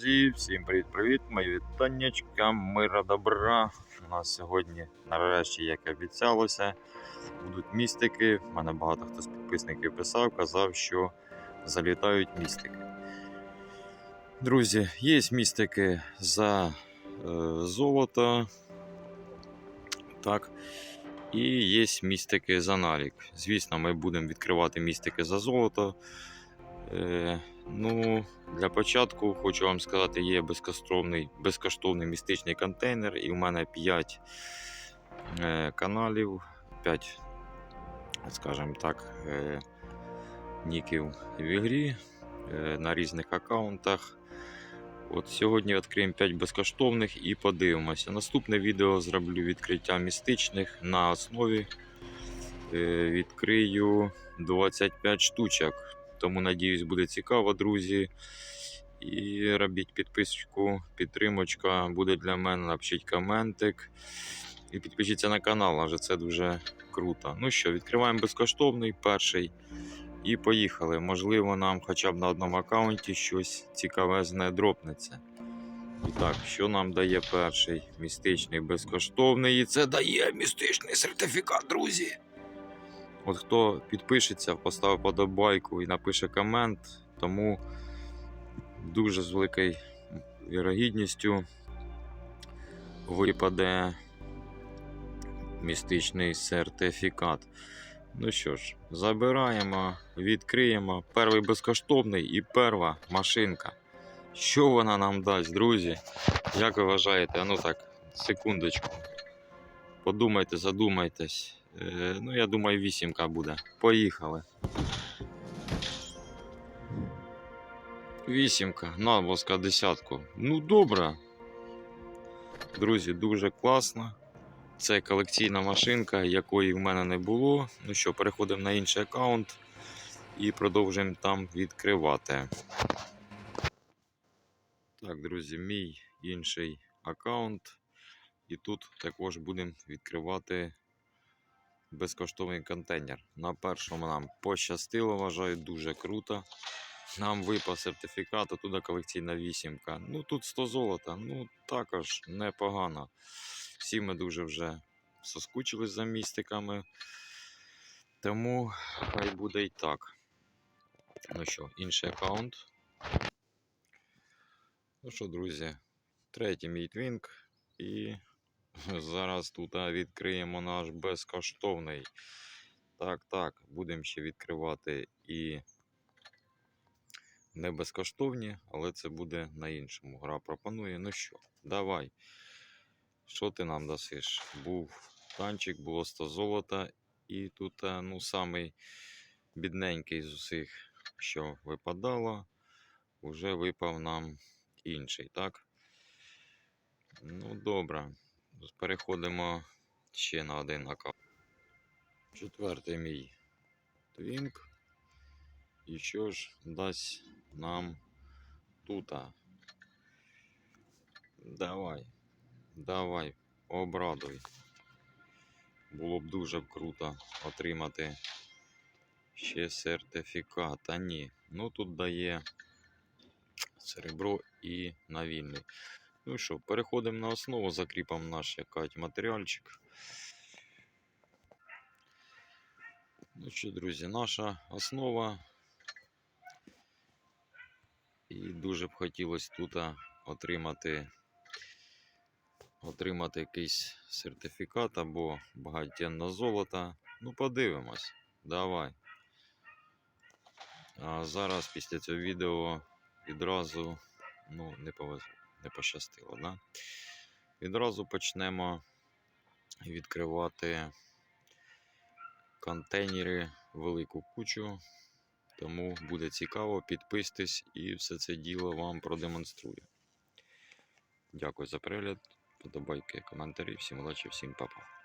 Друзі, всім привіт-привіт! Мої вітаннячка, мира добра. У нас сьогодні, нарешті, як і обіцялося, будуть містики. У мене багато хто з підписників писав, казав, що залітають містики. Друзі, є містики за е, золото. Так. І є містики за налік. Звісно, ми будемо відкривати містики за золото. Е, ну, для початку хочу вам сказати, є безкоштовний, безкоштовний містичний контейнер, і в мене 5 е, каналів, 5, скажімо так, е, ніків в ігрі е, на різних аккаунтах. От Сьогодні відкриємо 5 безкоштовних і подивимося. Наступне відео зроблю відкриття містичних на основі. Е, відкрию 25 штучок. Тому надіюсь, буде цікаво, друзі. І робіть підписку, підтримочка буде для мене. Напишіть коментик. І підпишіться на канал, адже це дуже круто. Ну що, відкриваємо безкоштовний перший. І поїхали. Можливо, нам хоча б на одному аккаунті щось цікавезне дропнеться. І так, що нам дає перший містичний безкоштовний? І це дає містичний сертифікат, друзі. От хто підпишеться, поставив подобайку і напише комент, тому дуже з великою вірогідністю випаде містичний сертифікат. Ну що ж, забираємо, відкриємо. Перший безкоштовний і перша машинка. Що вона нам дасть, друзі? Як ви вважаєте? А ну так, секундочку. Подумайте, задумайтесь. Е, ну, я думаю, вісімка буде. Поїхали. Вісімка, на, воска десятку. Ну, добре. Друзі, дуже класно. Це колекційна машинка, якої в мене не було. Ну що, переходимо на інший аккаунт і продовжуємо там відкривати. Так, друзі, мій інший аккаунт. І тут також будемо відкривати безкоштовний контейнер. На першому нам пощастило, вважаю, дуже круто. Нам випав сертифікат, оттуда колекційна вісімка. Ну тут 100 золота, ну також непогано. Всі ми дуже вже соскучились за містиками. Тому хай буде і так. Ну що, інший аккаунт. Ну що, друзі, третій мій твінк. І зараз тут відкриємо наш безкоштовний. Так, так, будемо ще відкривати і не безкоштовні, але це буде на іншому. Гра пропонує. Ну що, давай. Що ти нам дасиш? Був танчик, було 100 золота, і тут ну, самий бідненький з усіх, що випадало, вже випав нам інший, так? Ну, добре. Переходимо ще на один аккаунт. Четвертий мій твінк. І що ж дасть нам тута? Давай. Давай, обрадуй. Було б дуже круто отримати ще сертифікат. А ні. Ну тут дає серебро і навільний. Ну що, переходимо на основу, закріпимо наш якась матеріальчик. Ну що, друзі, наша основа. І дуже б хотілося тут отримати, отримати якийсь сертифікат або багатенне золото. Ну, подивимось. Давай. А зараз після цього відео відразу ну, не повезло не пощастило. Да? Відразу почнемо відкривати контейнери велику кучу. Тому буде цікаво, підписуйтесь і все це діло вам продемонструю. Дякую за перегляд, подобайки, коментарі. Всім удачі, всім па-па.